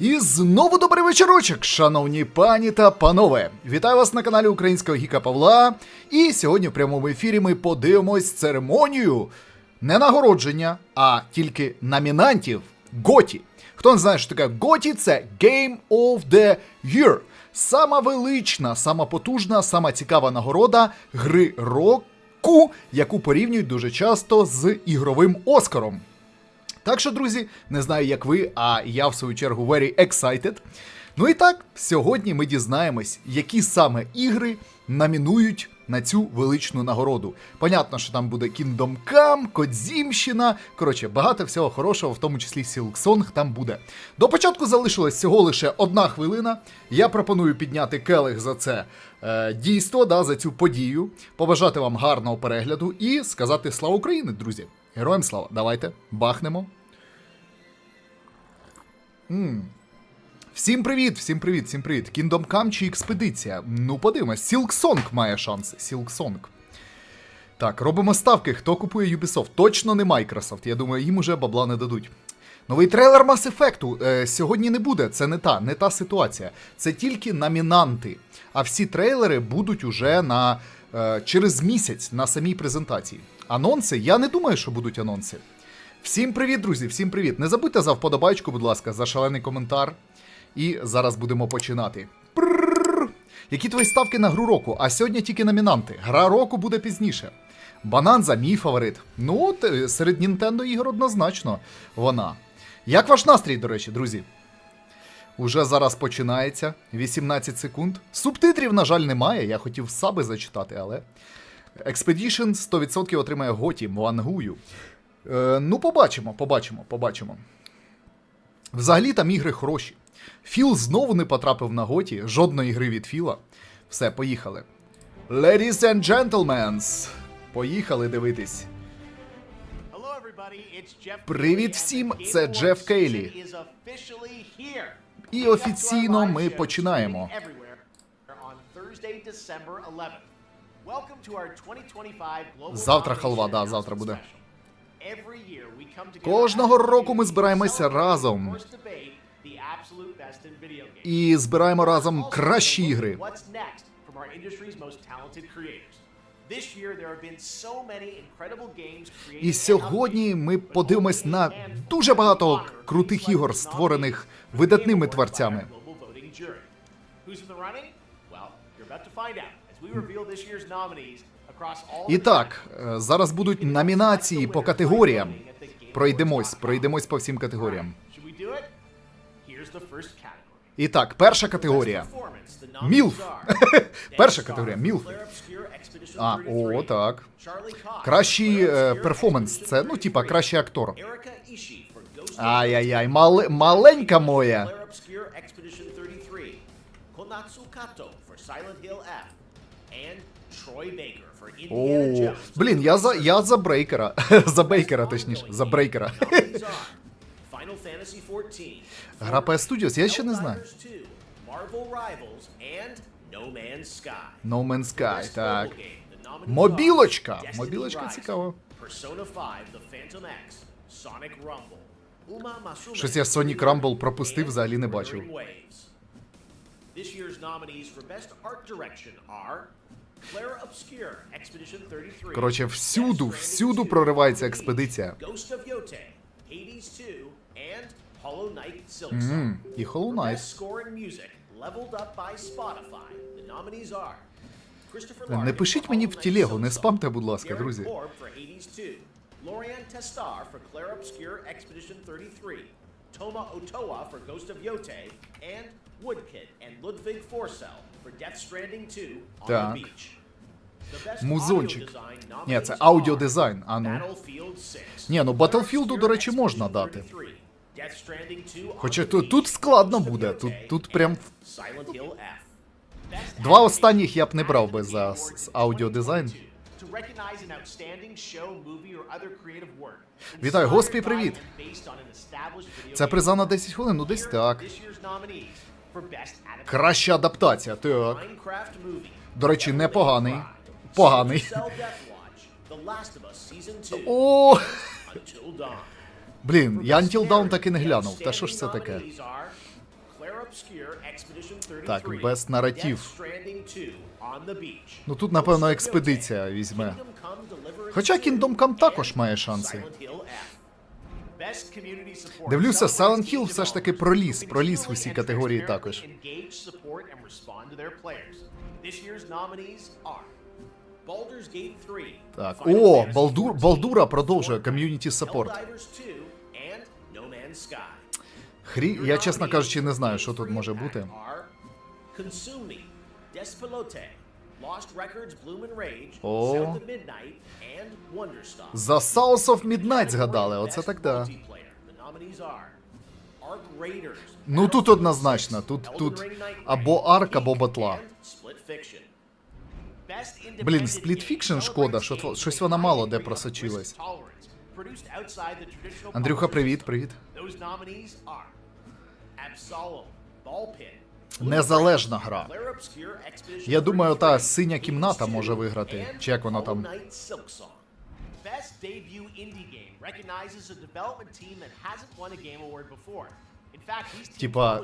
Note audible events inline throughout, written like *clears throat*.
І знову добрий вечорочок, шановні пані та панове. Вітаю вас на каналі Українського Гіка Павла. І сьогодні в прямому ефірі ми подивимось церемонію не нагородження, а тільки номінантів Готі. Хто не знає, що таке Готі, це Game of the Year. Сама велична, сама потужна, сама цікава нагорода гри року, яку порівнюють дуже часто з ігровим Оскаром. Так що, друзі, не знаю, як ви, а я в свою чергу very excited. Ну і так, сьогодні ми дізнаємось, які саме ігри номінують на цю величну нагороду. Понятно, що там буде Kingdom Come, Кодзімщина. Коротше, багато всього хорошого, в тому числі Silksong там буде. До початку залишилась всього лише одна хвилина. Я пропоную підняти келих за це е, дійство, да, за цю подію, побажати вам гарного перегляду і сказати слава Україні, друзі! Героям слава! Давайте бахнемо. м Всім привіт, всім привіт, всім привіт. Kingdom Come чи експедиція? Ну, подивимось. Silksong має шанси. Silksong. Так, робимо ставки. Хто купує Ubisoft? Точно не Microsoft. Я думаю, їм уже бабла не дадуть. Новий трейлер Mass Effect е, сьогодні не буде. Це не та, не та ситуація. Це тільки номінанти. А всі трейлери будуть уже на, е, через місяць на самій презентації. Анонси? Я не думаю, що будуть анонси. Всім привіт, друзі! Всім привіт! Не забудьте за вподобайку, будь ласка, за шалений коментар. І зараз будемо починати. Пррррр. Які твої ставки на гру року? А сьогодні тільки номінанти. Гра року буде пізніше. Бананза мій фаворит. Ну, е, серед Nintendo ігор однозначно вона. Як ваш настрій, до речі, друзі? Уже зараз починається. 18 секунд. Субтитрів, на жаль, немає. Я хотів саби зачитати, але. Expedition 100% отримає Готі, Вангую. Е, ну, побачимо, побачимо, побачимо. Взагалі там ігри хороші. Філ знову не потрапив на готі, жодної гри від Філа. Все, поїхали. Ladies and gentlemen, поїхали дивитись. Привіт всім, це Джеф Кейлі. І офіційно ми починаємо. Завтра халва, да, завтра буде. Кожного року ми збираємося разом і збираємо разом кращі ігри. І сьогодні ми подивимось на дуже багато крутих ігор, створених видатними творцями. І так, е, зараз будуть номінації по категоріям. Пройдемось, пройдемось по всім категоріям. І так, перша категорія. Мілф. *laughs* Перша категорія Мілф. А, о, так. Кращий е, перформанс. Це, ну, типа, кращий актор. Ай-яй-яй, мале- маленька моя. О, блін, я за я за брейкера. *laughs* за бейкера, точніше, за брейкера. *laughs* Гра PS Studios, я ще не знаю. No Man's Sky, так. Мобілочка. Мобілочка цікаво. Щось я Sonic Rumble пропустив, взагалі не бачив. This year's nominees for Best Art Direction are Clara Obscure, Expedition 33. Коротше, всюду, всюду проривається експедиція. Ghost of Yote, Hades 2, and Hollow Knight Silksong. Мгм, і Hollow Knight. Best Score in Music, leveled up by Spotify. The nominees are Christopher Не пишіть мені в телегу, не спамте, будь ласка, друзі. Korb for Hades 2, Lorian Testar for Clara Obscure Expedition 33, Toma Otoa for Ghost of Yote, and Woodkid and Ludwig Forsell for Death Stranding 2 on Так. the Beach. Музончик. Ні, це аудіодизайн, а ну. Battlefield 6, Ні, ну, Battlefield, до речі, можна дати. 33, Death Stranding 2 on Хоча тут- тут складно буде, тут- тут прям- Два останніх я б не брав би за аудіодизайн. 2022 to recognize an outstanding show, movie, or other creative work. Вітаю, Госпі, привіт. Це приза на 10 хвилин, ну десь так. Краща адаптація, так. До речі, непоганий. Поганий. Splinter Cell Deathwatch, The Last of Us Season 2, О, блін, я Until Dawn так і не глянув. Та що ж це таке? nominees are Obscure Expedition 33. Так, Best Narrative. Death Stranding 2 On the Beach. Ну тут, напевно, експедиція візьме. Хоча 2, Kingdom Come також має шанси. Дивлюся, Silent Hill все ж таки проліз, проліз в усі категорії також. engage, support, and respond to their players. This year's nominees are Baldur's Gate 3. Так, о, Балдур, 14, Балдура продовжує ком'юніті саппорт. Helldivers 2, and No Man's Sky. Хрі, я чесно кажучи, не знаю, що тут може бути. Consume Lost Records Bloom and Rage, О. South of Midnight, and Wonderstar. За South of Midnight згадали, оце так да. Ну тут однозначно, тут, тут або арк, або батла. Блін, Split Fiction шкода, що щось вона мало де просочилась. Андрюха, привіт, привіт. Незалежна гра. Я думаю, та 33, синя кімната може 2, виграти. Чи як Hollow там? Knight Silksong. Best debut indie game recognizes a development team that hasn't won a game award before. In fact, these teams Типа,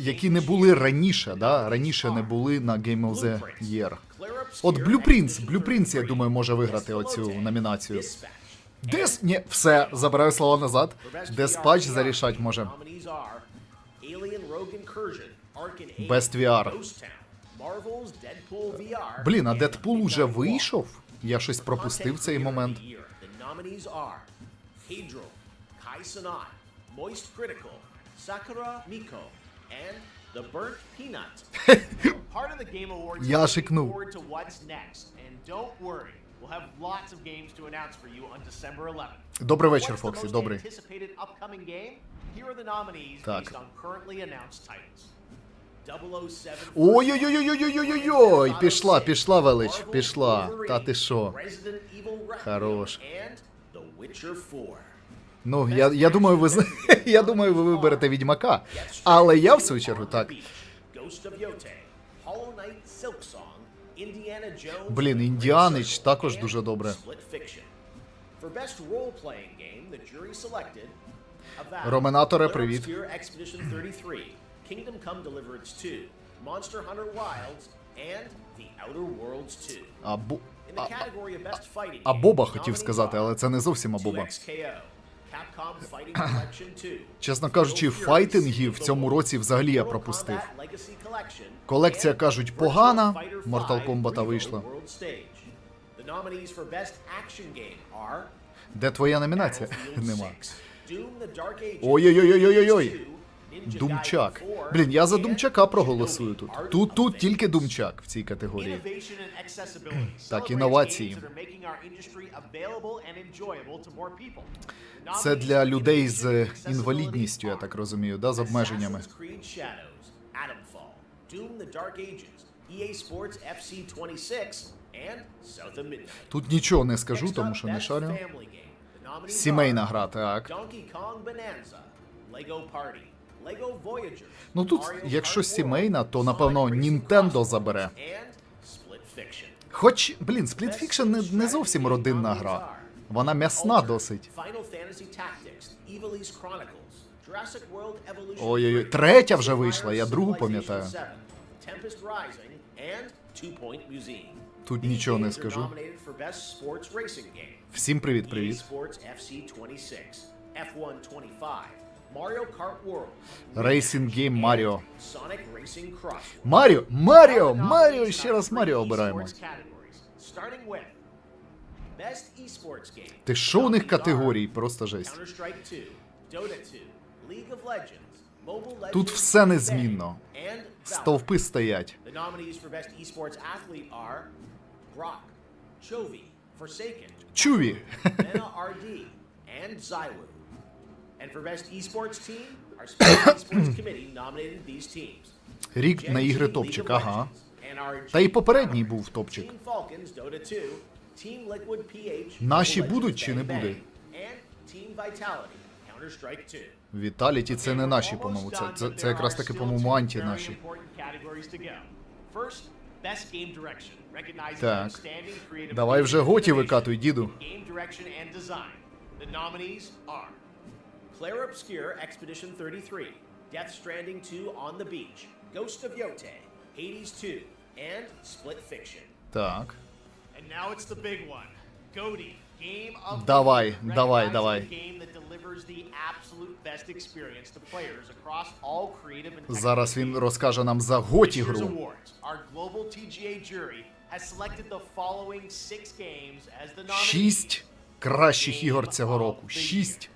які не були раніше, да? Раніше не були на Game of the Year. От Blueprints, Blueprints, я 33, думаю, може виграти оцю номінацію. Дес... Ні, все, забираю слова назад. Деспач зарішать може. Alien Rogue Incursion, Arcane 8, Best VR. Блін, а Дедпул уже вийшов? Я щось пропустив цей момент. Я шикнув. forward to what's next. And don't worry, we'll have lots of games to announce for you on December 11th. Добрий вечір, Фоксі, добрий. Так. Based on currently announced titles. 007 Ой-ой-ой-ой-ой-ой-ой! Пішла, пішла велич, пішла. Та ти що? Хорош. and The Witcher 4. Ну, я, я думаю, ви я думаю, ви виберете відьмака. Але я в свою чергу так. Блін, Індіанич також дуже добре. Clair привіт. Obscure Expedition 33, Kingdom Come Deliverance 2, Monster Hunter Wilds, and The Outer Worlds 2. А, бо... In the category of best fighting а game, Боба the хотів сказати, але це не зовсім Абоба. 2XKO, Capcom Fighting Collection 2, Чесно кажучи, файтингів в цьому році взагалі я Mortal пропустив. Kombat Legacy Collection, Колекція, and кажуть, Virtua погана, Fighter Mortal 5 Kombat Revo вийшла. World Stage. The nominees for best action game are Де твоя номінація? Battlefield Нема. 6, Doom the Dark Ages, Ой-ой-ой-ой-ой-ой. Думчак. 4, Блін, я за Думчака проголосую тут. Тут тут тільки Думчак в цій категорії. Так, інновації. Це для людей з інвалідністю, я так розумію, да, з обмеженнями. Assassin's Creed Shadows, Atomfall, Doom the Dark Ages, EA Sports FC 26, and South of Midnight. Тут нічого не скажу, тому що не шарю. Сімейна гра, так. Lego Party, Ну тут, якщо сімейна, то напевно Нінтендо забере. Хоч, блін, Split Fiction не, не зовсім родинна гра. Вона м'ясна досить. Ой-ой-ой, третя вже вийшла, я другу пам'ятаю. Тут нічого не скажу. Всім привіт, привіт. F125. Рейсінг Гейм Маріо. Маріо! Маріо! Маріо! Ще раз Маріо обираємо. Ти що у них категорій? Просто жесть. Тут все незмінно. Стовпи стоять. Чуві! *laughs* And for Best Esports Team, our Special Esports Committee nominated these teams. Рік на ігри топчик, ага. Та й попередній був топчик. Team Falcons, Dota 2, Team Liquid PH, Наші будуть чи не буде? and Team Vitality, Counter-Strike 2. Віталіті це не наші, по-моєму. Це, це, це якраз таки, по-моєму, анті наші. Так. Давай вже готі викатуй, діду. Claire Obscure Expedition 33, Death Stranding 2 On the Beach, Ghost of Yote, Hades 2, and Split Fiction. Так. And now it's the big one. Goaty, game of Давай, давай, давай. game that delivers the absolute best experience to players across all creative and Зараз він розкаже нам за готі гру. our global TGA jury has selected the following six games as the nominees. Шість кращих ігор цього року. Шість.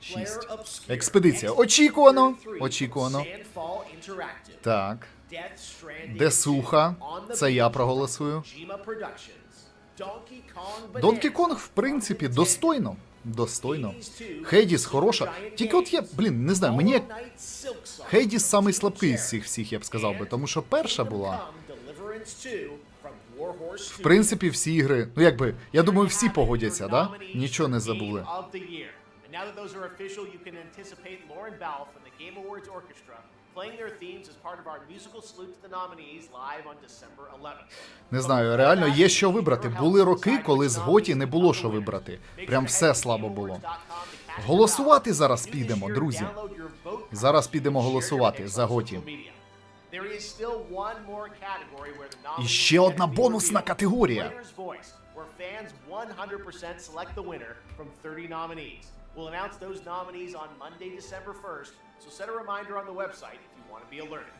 Шість. Експедиція. Очікувано. Очікувано. Так. Death Stranding Десуха. 2, On the Це я проголосую. Донкі Конг, в принципі, достойно. Достойно. Hades 2, Хейдіс хороша. Тільки от є, блін, не знаю, мені Хейдіс самий слабкий з цих всіх, я б сказав би, тому що перша була. Come Deliverance 2 from Warhorse В принципі, всі ігри, ну якби, я думаю, всі погодяться, да? Нічого не забули. The. And now that those are official, you can anticipate Lauren Balfe and the Game Awards Orchestra playing their themes as part of our musical salute to the nominees live on December 11th. Не знаю, реально є що вибрати. Були роки, коли з Готі не було що вибрати. Прям все слабо було. Голосувати зараз підемо, друзі. Зараз підемо голосувати за Готі. І ще одна бонусна категорія. We'll announce those nominees on Monday, December 1st, so set a reminder on the website if you want to be alerted.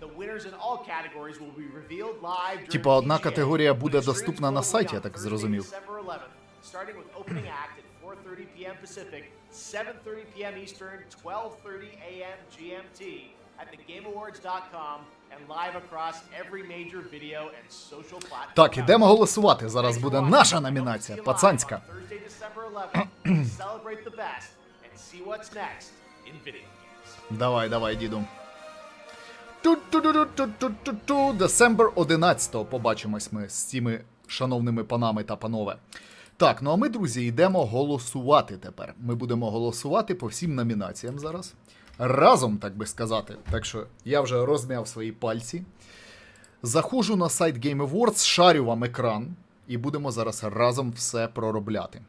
The winners in all categories will be revealed live during Типа, одна TGA, категорія with буде the доступна streams на globally сайті, я on так Thursday, зрозумів. December 11th, starting with opening act at 4:30 p.m. Pacific, 7:30 p.m. Eastern, 12:30 a.m. GMT at thegameawards.com Так, ідемо голосувати. Зараз буде наша номінація, пацанська. on Thursday, December 11th. *clears throat* Celebrate the best and see what's next in video games. Давай, давай, діду. Ту-ту-ту-ту-ту-ту-ту. Десембр 11-го побачимось ми з цими шановними панами та панове. Так, ну а ми, друзі, йдемо голосувати тепер. Ми будемо голосувати по всім номінаціям зараз. Разом, так би сказати. Так що я вже розм'яв свої пальці. Заходжу на сайт Game Awards, шарю вам екран, і будемо зараз разом все проробляти.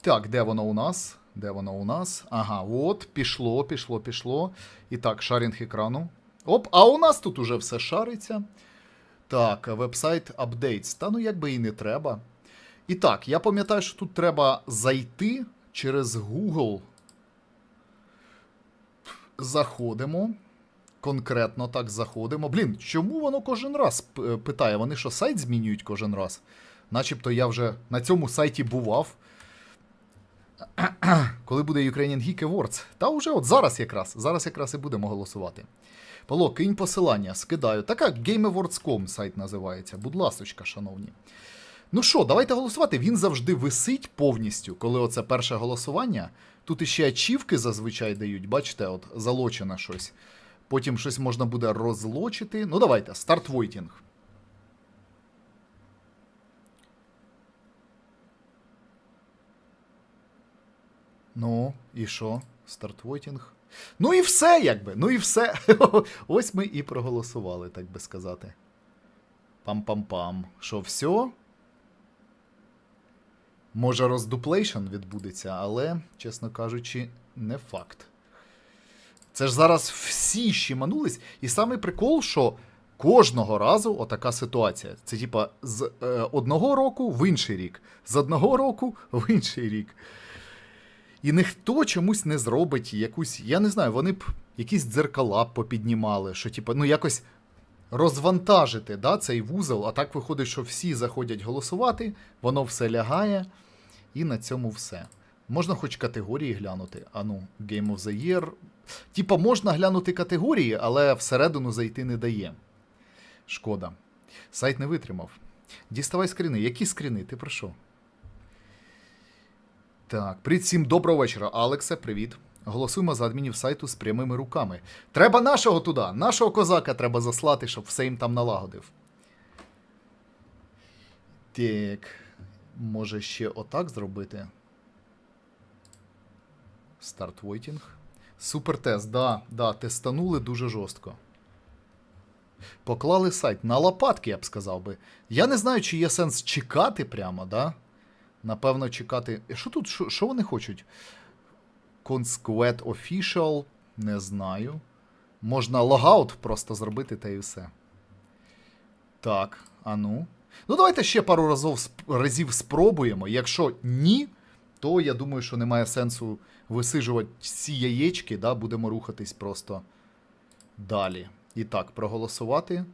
Так, де воно у нас? Де воно у нас? Ага, от, пішло, пішло, пішло. І так, шарінг екрану. Оп, а у нас тут уже все шариться. Так, вебсайт updates. Та ну якби і не треба. І так, я пам'ятаю, що тут треба зайти через Google. Заходимо. Конкретно так заходимо. Блін, чому воно кожен раз питає? Вони що сайт змінюють кожен раз? Начебто я вже на цьому сайті бував. *clears throat* Коли буде Ukrainian Geek Awards? Та вже от зараз якраз. Зараз якраз і будемо голосувати. Павло, кинь посилання, скидаю. Така GameAwards.com сайт називається. Будь ласочка, шановні. Ну що, давайте голосувати. Він завжди висить повністю, коли оце перше голосування. Тут іще ачівки зазвичай дають, бачите, от залочено щось. Потім щось можна буде розлочити. Ну, давайте, старт войтінг. Ну, і що? Старт войтінг. Ну і все, якби. Ну і все. *laughs* Ось ми і проголосували, так би сказати. Пам-пам-пам. Що, все? Може, роздуплейшн відбудеться, але, чесно кажучи, не факт. Це ж зараз всі щеманулись. І самий прикол, що кожного разу отака ситуація. Це типа з е, одного року в інший рік, з одного року в інший рік. І ніхто чомусь не зробить якусь, я не знаю, вони б якісь дзеркала попіднімали, що типу, ну якось розвантажити да, цей вузол, а так виходить, що всі заходять голосувати, воно все лягає, і на цьому все. Можна хоч категорії глянути. А ну, Game of the Year. Типа, можна глянути категорії, але всередину зайти не дає. Шкода. Сайт не витримав. Діставай скріни. Які скріни? Ти про що? Так, привіт всім доброго вечора. Алексе, привіт. Голосуємо за адмінів сайту з прямими руками. Треба нашого туди, нашого козака треба заслати, щоб все їм там налагодив. Так. Може ще отак зробити. Старт войтінг. Супер тест, да, да, тестанули дуже жорстко. Поклали сайт на лопатки, я б сказав би. Я не знаю, чи є сенс чекати прямо, да? Напевно, чекати. Е, Що тут? Що, що вони хочуть? Consquet Official. Не знаю. Можна логаут просто зробити та і все. Так, а ну. Ну, давайте ще пару разів, разів спробуємо. Якщо ні, то я думаю, що немає сенсу висижувати ці яєчки, да, будемо рухатись просто далі. І так, проголосувати.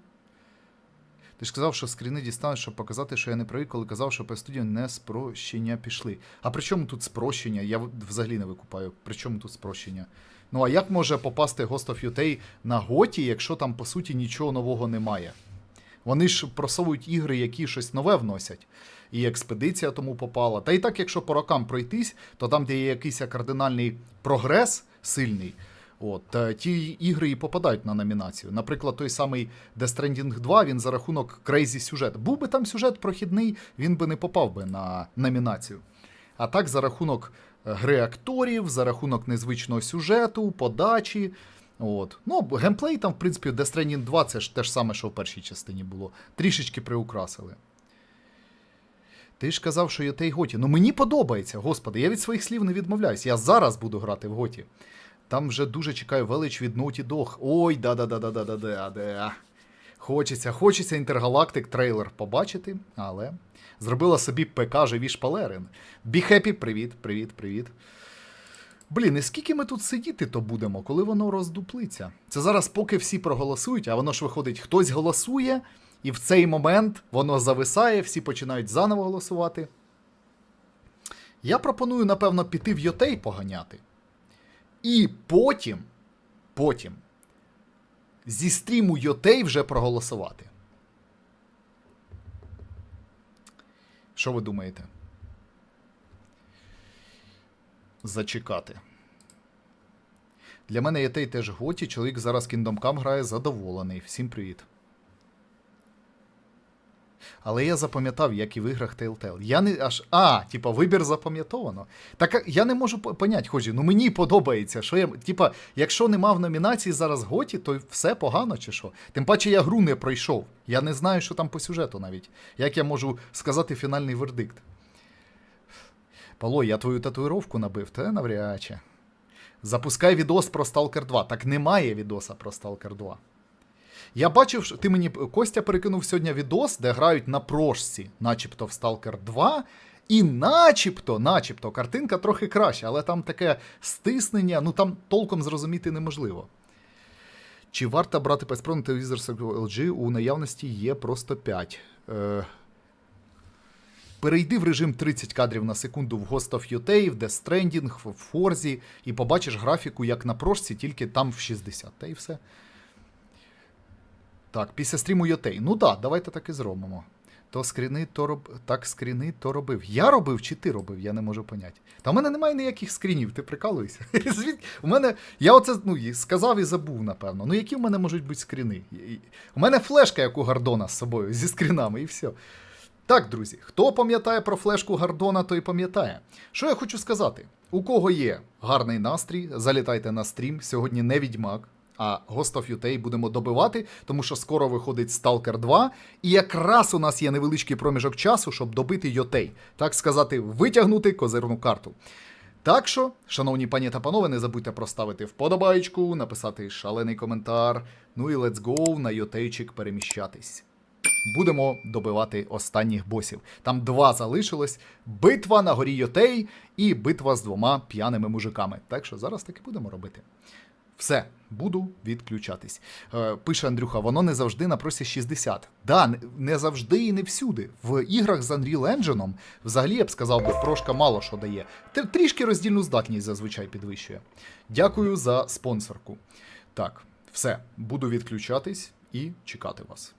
Ти ж казав, що скріни дістанеш, щоб показати, що я не правий, коли казав, що студію не спрощення пішли. А при чому тут спрощення? Я взагалі не викупаю. При чому тут спрощення? Ну а як може попасти Ghost of Yotei на готі, якщо там по суті нічого нового немає? Вони ж просовують ігри, які щось нове вносять. І експедиція тому попала. Та і так, якщо по рокам пройтись, то там, де є якийсь кардинальний прогрес сильний, от, е, ті ігри і попадають на номінацію. Наприклад, той самий Death Stranding 2, він за рахунок крейзі сюжет. Був би там сюжет прохідний, він би не попав би на номінацію. А так, за рахунок е, гри акторів, за рахунок незвичного сюжету, подачі. От. Ну, геймплей там, в принципі, Death Stranding 2 це ж те ж саме, що в першій частині було. Трішечки приукрасили. Ти ж казав, що Йотей Готі. Ну мені подобається, господи, я від своїх слів не відмовляюсь. Я зараз буду грати в Готі. Там вже дуже чекаю велич від Naughty Dog. Ой, да-да-да-да-да-да-да. Хочеться, хочеться інтергалактик трейлер побачити, але зробила собі ПК живі шпалерин. Be happy, привіт, привіт, привіт. Блін, і скільки ми тут сидіти то будемо, коли воно роздуплиться? Це зараз, поки всі проголосують, а воно ж виходить, хтось голосує, і в цей момент воно зависає, всі починають заново голосувати. Я пропоную, напевно, піти в Йотей поганяти. І потім, потім, зі стріму Йотей вже проголосувати. Що ви думаєте? Зачекати. Для мене Йотей теж готі. Чоловік зараз Kingdom Come грає задоволений. Всім привіт. Але я запам'ятав, як і в іграх Telltale. Я не аж. А, типа, вибір запам'ятовано. Так я не можу по- понять, ходжі. Ну мені подобається, що я. Типа, якщо нема в номінації зараз Готі, то все погано чи що. Тим паче я гру не пройшов. Я не знаю, що там по сюжету навіть. Як я можу сказати фінальний вердикт? Пало, я твою татуїровку набив, та навряд чи. Запускай відос про Stalker 2. Так немає відоса про Stalker 2. Я бачив, що ти мені Костя перекинув сьогодні відос, де грають на прошці, начебто в Stalker 2. І начебто, начебто, картинка трохи краща, але там таке стиснення, ну там толком зрозуміти неможливо. Чи варто брати PS Pro на телевізор LG? У наявності є просто 5. Е... Перейди в режим 30 кадрів на секунду в Ghost of Yotei, в Death Stranding, в Forza, і побачиш графіку, як на прошці, тільки там в 60. Та і все. Так, після стріму Йотей. Ну так, да, давайте так і зробимо. То скріни, то роб... так скріни, то робив. Я робив чи ти робив, я не можу поняти. Та в мене немає ніяких скрінів, ти прикалуєшся. *laughs* У мене. Я оце ну, сказав і забув, напевно. Ну, які в мене можуть бути скріни? У мене флешка, як у Гордона з собою, зі скрінами, і все. Так, друзі, хто пам'ятає про флешку Гордона, той пам'ятає. Що я хочу сказати? У кого є гарний настрій, залітайте на стрім. Сьогодні не відьмак, а Ghost of Yotei будемо добивати, тому що скоро виходить Stalker 2. І якраз у нас є невеличкий проміжок часу, щоб добити Йотей. Так сказати, витягнути козирну карту. Так що, шановні пані та панове, не забудьте проставити вподобайку, написати шалений коментар. Ну і let's go на Йотейчик переміщатись. Будемо добивати останніх босів. Там два залишилось: битва на горі Йотей і битва з двома п'яними мужиками. Так що зараз таки будемо робити. Все, буду відключатись. Е, пише Андрюха, воно не завжди на просі 60. Да, не- не завжди і не всюди. В іграх з Unreal Engine, взагалі, я б сказав, би, прошка мало що дає. Трішки роздільну здатність зазвичай підвищує. Дякую за спонсорку. Так, все, буду відключатись і чекати вас.